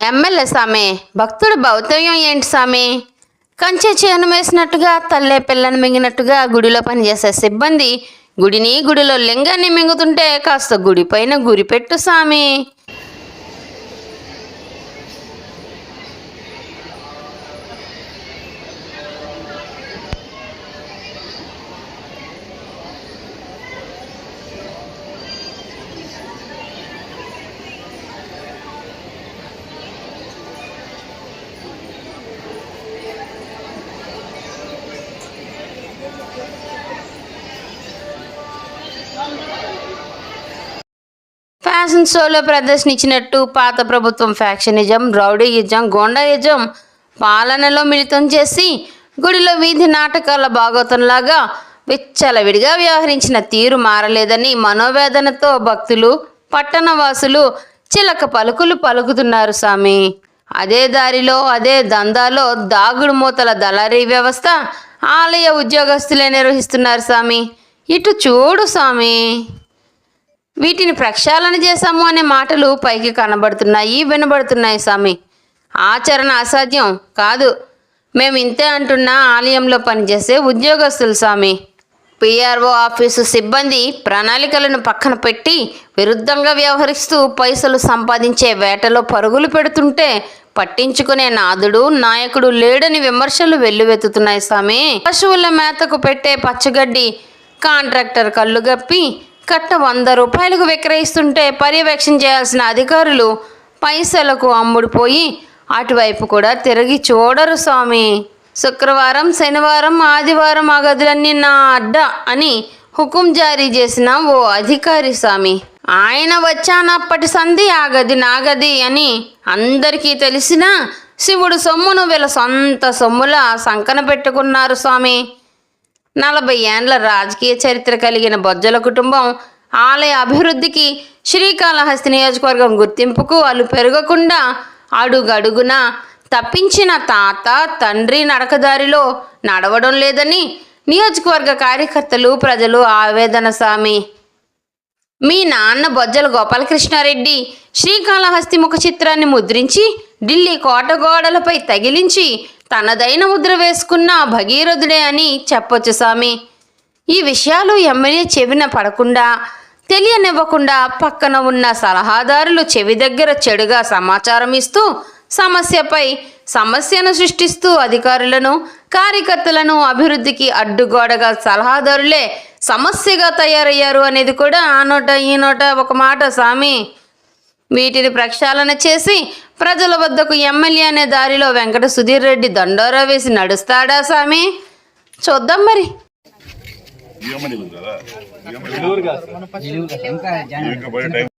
MLA సామి భక్తుడు భౌతవ్యం ఏంటి సామి? కంచె చేను వేసినట్టుగా తల్లే పిల్లని మింగినట్టుగా గుడిలో పనిచేసే సిబ్బంది గుడిని గుడిలో లింగాన్ని మింగుతుంటే కాస్త గుడి పైన గురిపెట్టు సామి. ఫ్యాషన్ షోలో ప్రదర్శనిచ్చినట్టు పాత ప్రభుత్వం ఫ్యాక్షనిజం రౌడీయిజం గోండాయిజం పాలనలో మిళితం చేసి గుడిలో వీధి నాటకాల భాగోతంలాగా విచ్చలవిడిగా వ్యవహరించిన తీరు మారలేదని మనోవేదనతో భక్తులు పట్టణవాసులు చిలక పలుకులు పలుకుతున్నారు స్వామి. అదే దారిలో అదే దందాలో దాగుడు మూతల దళారీ వ్యవస్థ ఆలయ ఉద్యోగస్తులే నిర్వహిస్తున్నారు స్వామి. ఇటు చూడు స్వామి. వీటిని ప్రక్షాళన చేశాము అనే మాటలు పైకి కనబడుతున్నాయి వినబడుతున్నాయి స్వామి. ఆచరణ అసాధ్యం కాదు. మేము ఇంతే అంటున్న ఆలయంలో పనిచేసే ఉద్యోగస్తులు స్వామి. పిఆర్ఓ ఆఫీసు సిబ్బంది ప్రణాళికలను పక్కన పెట్టి విరుద్ధంగా వ్యవహరిస్తూ పైసలు సంపాదించే వేటలో పరుగులు పెడుతుంటే పట్టించుకునే నాదుడు నాయకుడు లేడని విమర్శలు వెల్లువెత్తుతున్నాయి స్వామి. పశువుల మేతకు పెట్టే పచ్చగడ్డి కాంట్రాక్టర్ కళ్ళు గప్పి కట్ట వంద రూపాయలకు విక్రయిస్తుంటే పర్యవేక్షణ చేయాల్సిన అధికారులు పైసలకు అమ్ముడుపోయి అటువైపు కూడా తిరిగి చూడరు స్వామి. శుక్రవారం శనివారం ఆదివారం ఆ గదులన్నీ నా అడ్డ అని హుకుం జారీ చేసిన ఓ అధికారి స్వామి. ఆయన వచ్చానప్పటి సంధి ఆ గది నా గది అని అందరికీ తెలిసిన శివుడు సొమ్మును వీళ్ళ సొంత సొమ్ముల సంకన పెట్టుకున్నారు స్వామి. నలభై ఏండ్ల రాజకీయ చరిత్ర కలిగిన బొజ్జల కుటుంబం ఆలయ అభివృద్ధికి శ్రీకాళహస్తి నియోజకవర్గం గుర్తింపుకు అలు పెరగకుండా అడుగడుగున తప్పించిన తాత తండ్రి నడకదారిలో నడవడం లేదని నియోజకవర్గ కార్యకర్తలు ప్రజలు ఆవేదన సామి. మీ నాన్న బొజ్జల గోపాలకృష్ణారెడ్డి శ్రీకాళహస్తి ముఖ చిత్రాన్ని ముద్రించి ఢిల్లీ కోట గోడలపై తగిలించి తనదైన ముద్ర వేసుకున్న భగీరథుడే అని చెప్పొచ్చు స్వామి. ఈ విషయాలు ఎమ్మెల్యే చెవిన పడకుండా తెలియనివ్వకుండా పక్కన ఉన్న సలహాదారులు చెవి దగ్గర చెడుగా సమాచారం ఇస్తూ సమస్యపై సమస్యను సృష్టిస్తూ అధికారులను కార్యకర్తలను అభివృద్ధికి అడ్డుగోడగా సలహాదారులే సమస్యగా తయారయ్యారు అనేది కూడా ఆ నోట ఈ నోట ఒక మాట స్వామి. వీటిని ప్రక్షాళన చేసి ప్రజల వద్దకు ఎమ్మెల్యే అనే దారిలో వెంకట సుధీర్ రెడ్డి దండోరా వేసి నడుస్తాడా సామి చూద్దాం మరి కదా